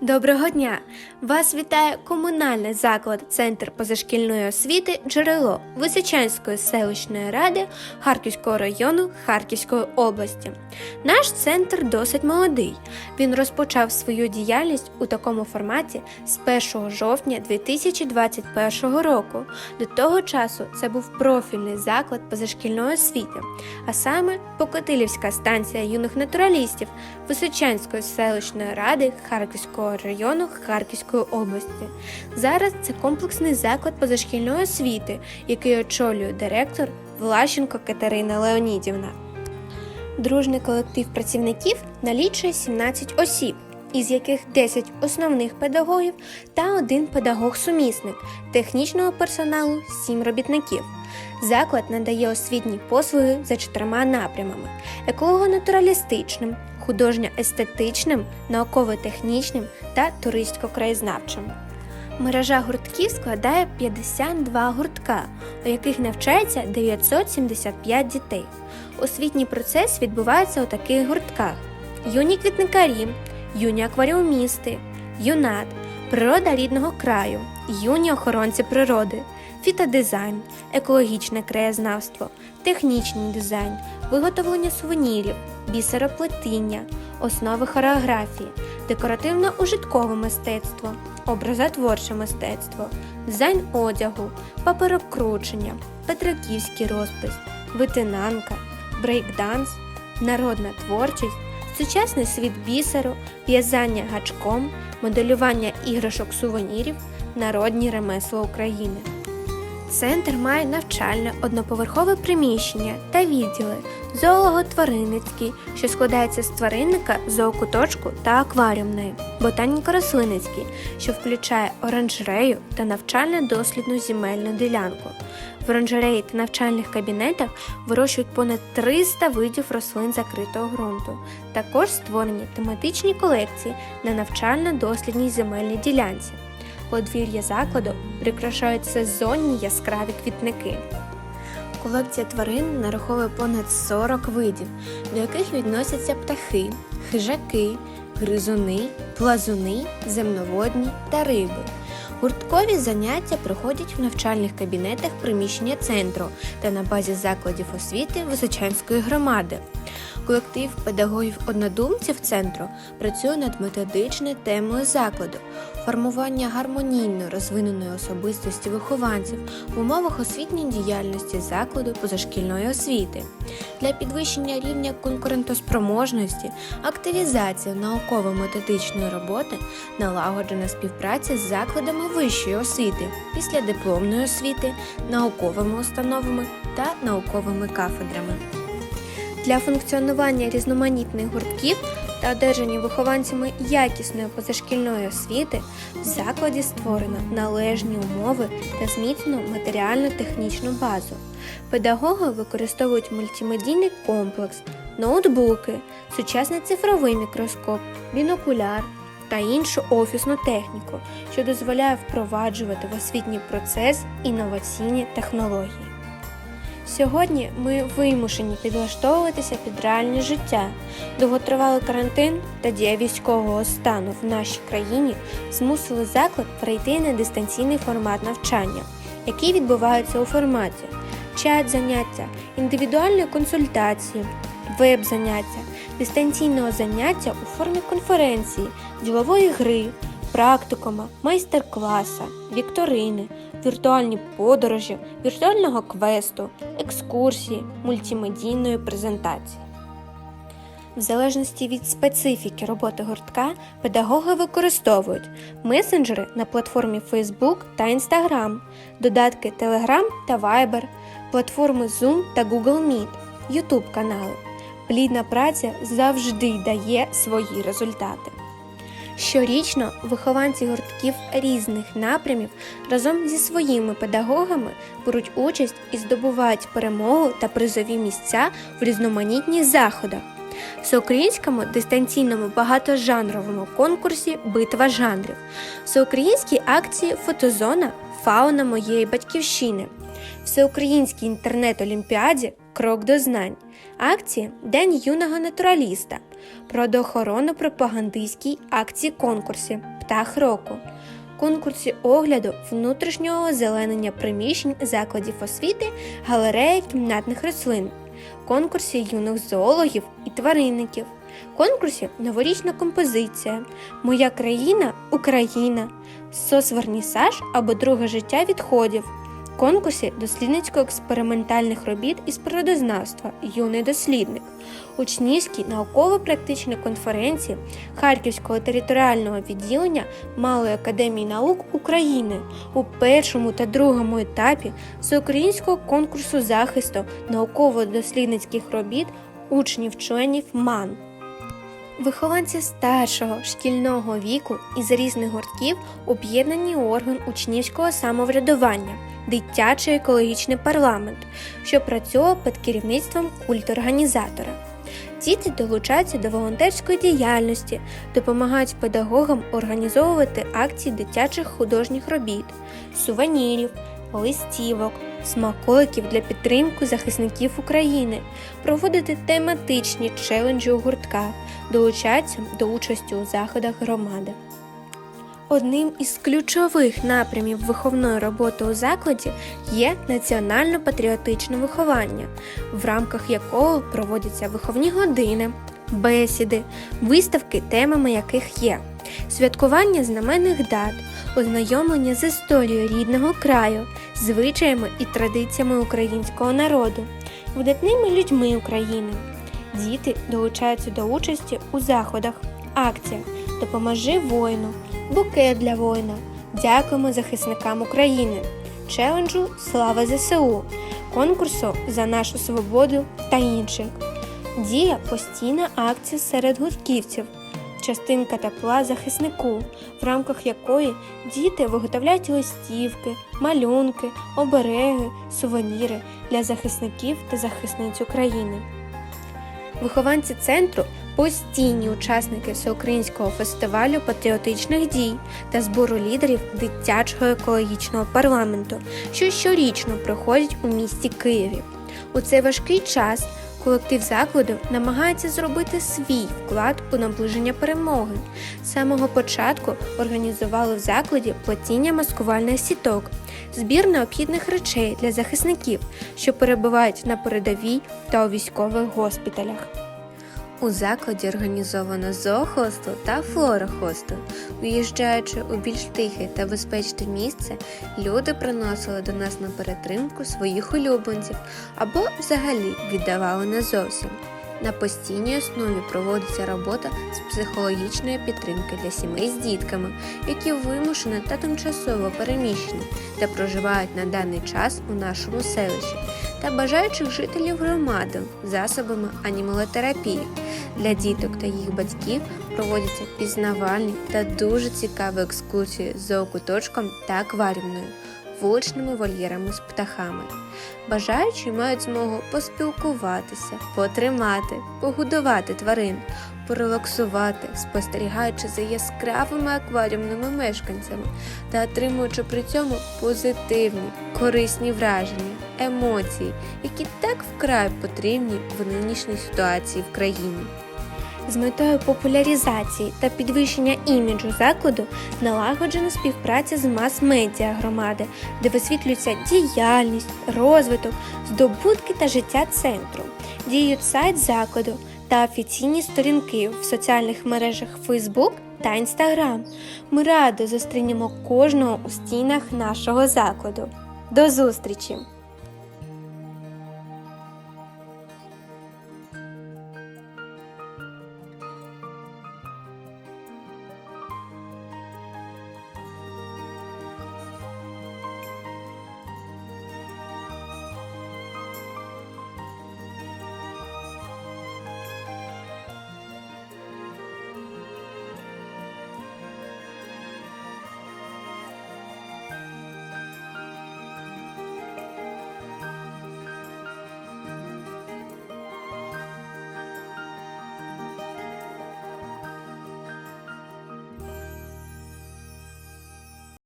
Доброго дня! Вас вітає комунальний заклад Центр позашкільної освіти Джерело Височанської селищної ради Харківського району Харківської області. Наш центр досить молодий. Він розпочав свою діяльність у такому форматі з 1 жовтня 2021 року. До того часу це був профільний заклад позашкільної освіти, а саме Покотилівська станція юних натуралістів Височанської селищної ради Харківського району Харківської області. Зараз це комплексний заклад позашкільної освіти, який очолює директор Влащенко Катерина Леонідівна. Дружний колектив працівників налічує 17 осіб, із яких 10 основних педагогів та один педагог-сумісник, технічного персоналу 7 робітників. Заклад надає освітні послуги за чотирма напрямами: еколого-натуралістичним, художньо-естетичним, науково-технічним та туристсько-краєзнавчим. Мережа гуртків складає 52 гуртка, у яких навчається 975 дітей. Освітній процес відбувається у таких гуртках: юні квітникарі, юні акваріумісти, юнат, природа рідного краю, юні охоронці природи, фітодизайн, екологічне краєзнавство, технічний дизайн, виготовлення сувенірів, бісероплетіння, основи хореографії, декоративно-ужиткове мистецтво, образотворче мистецтво, дизайн одягу, паперокручення, петриківський розпис, витинанка, брейкданс, народна творчість, сучасний світ бісеру, в'язання гачком, моделювання іграшок сувенірів, народні ремесла України. Центр має навчальне одноповерхове приміщення та відділи зоолого-тваринницький, що складається з тваринника, зоокуточку та акваріумної, ботаніко-рослинницький, що включає оранжерею та навчально-дослідну земельну ділянку. В оранжереї та навчальних кабінетах вирощують понад 300 видів рослин закритого ґрунту. Також створені тематичні колекції на навчально-дослідній земельній ділянці. Подвір'я закладу прикрашають сезонні яскраві квітники. Колекція тварин нараховує понад 40 видів, до яких відносяться птахи, хижаки, гризуни, плазуни, земноводні та риби. Гурткові заняття проходять в навчальних кабінетах приміщення центру та на базі закладів освіти Височанської громади. Колектив педагогів-однодумців центру працює над методичною темою закладу формування гармонійно розвиненої особистості вихованців в умовах освітньої діяльності закладу позашкільної освіти для підвищення рівня конкурентоспроможності, активізація науково-методичної роботи, налагоджена співпраця з закладами вищої освіти, післядипломної освіти, науковими установами та науковими кафедрами. Для функціонування різноманітних гуртків та одержання вихованцями якісної позашкільної освіти в закладі створено належні умови та зміцнену матеріально-технічну базу. Педагоги використовують мультимедійний комплекс, ноутбуки, сучасний цифровий мікроскоп, бінокуляр та іншу офісну техніку, що дозволяє впроваджувати в освітній процес інноваційні технології. Сьогодні ми вимушені підлаштовуватися під реальне життя. Довготривалий карантин та дія військового стану в нашій країні змусили заклад перейти на дистанційний формат навчання, який відбувається у форматі чат заняття, індивідуальної консультації, веб-заняття, дистанційного заняття у формі конференції, ділової гри, практикума, майстер-класа, вікторини, віртуальні подорожі, віртуального квесту, екскурсії, мультимедійної презентації. В залежності від специфіки роботи гуртка, педагоги використовують месенджери на платформі Facebook та Instagram, додатки Telegram та Viber, платформи Zoom та Google Meet, YouTube канали. Плідна праця завжди дає свої результати. Щорічно вихованці гуртків різних напрямів разом зі своїми педагогами беруть участь і здобувають перемогу та призові місця в різноманітних заходах. Всеукраїнському дистанційному багатожанровому конкурсі Битва жанрів, всеукраїнській акції Фотозона. Фауна моєї батьківщини, всеукраїнській інтернет-олімпіаді Крок до знань, акції День юного натураліста, природоохоронно-пропагандистській акції конкурсі Птах року, конкурсі огляду внутрішнього озеленення приміщень закладів освіти, галереї кімнатних рослин, конкурсі юних зоологів і тваринників, конкурсі Новорічна композиція, Моя країна Україна, соцвернісаж або друге життя відходів. Конкурсі дослідницько-експериментальних робіт із природознавства Юний дослідник, учнівській науково-практичній конференції Харківського територіального відділення Малої академії наук України у першому та другому етапі всеукраїнського конкурсу захисту науково-дослідницьких робіт учнів-членів МАН. Вихованці старшого шкільного віку із різних гуртків об'єднані орган учнівського самоврядування, дитячий екологічний парламент, що працює під керівництвом культорганізатора. Діти долучаються до волонтерської діяльності, допомагають педагогам організовувати акції дитячих художніх робіт, сувенірів, листівок, смаколиків для підтримки захисників України, проводити тематичні челенджі у гуртках, долучаються до участі у заходах громади. Одним із ключових напрямів виховної роботи у закладі є національно-патріотичне виховання, в рамках якого проводяться виховні години, бесіди, виставки, темами яких є святкування знаменних дат, ознайомлення з історією рідного краю, звичаями і традиціями українського народу, видатними людьми України. Діти долучаються до участі у заходах, акціях Допоможи воїну, букет для воїна. Дякуємо захисникам України, челенджу Слава ЗСУ, конкурсу за нашу свободу та інших. Діє постійна акція серед гуртківців, частинка тепла захиснику, в рамках якої діти виготовляють листівки, малюнки, обереги, сувеніри для захисників та захисниць України. Вихованці центру постійні учасники всеукраїнського фестивалю патріотичних дій та збору лідерів дитячого екологічного парламенту, що щорічно проходять у місті Києві. У цей важкий час колектив закладу намагається зробити свій вклад у наближення перемоги. З самого початку організували в закладі платіння маскувальних сіток, збір необхідних речей для захисників, що перебувають на передовій та у військових госпіталях. У закладі організовано зоохостел та флорохостел. Виїжджаючи у більш тихе та безпечне місце, люди приносили до нас на перетримку своїх улюбленців або взагалі віддавали не зовсім. На постійній основі проводиться робота з психологічної підтримки для сімей з дітками, які вимушено та тимчасово переміщені та проживають на даний час у нашому селищі, та бажаючих жителів громади засобами анімалотерапії. Для діток та їх батьків проводяться пізнавальні та дуже цікаві екскурсії з зоокуточком та акваріумною, вуличними вольєрами з птахами. Бажаючі мають змогу поспілкуватися, потримати, погодувати тварин, порелаксувати, спостерігаючи за яскравими акваріумними мешканцями та отримуючи при цьому позитивні, корисні враження, емоції, які так вкрай потрібні в нинішній ситуації в країні. З метою популяризації та підвищення іміджу закладу налагоджена співпраця з мас-медіа громади, де висвітлюється діяльність, розвиток, здобутки та життя центру. Діють сайт закладу та офіційні сторінки в соціальних мережах Facebook та Instagram. Ми радо зустрінемо кожного у стінах нашого закладу. До зустрічі!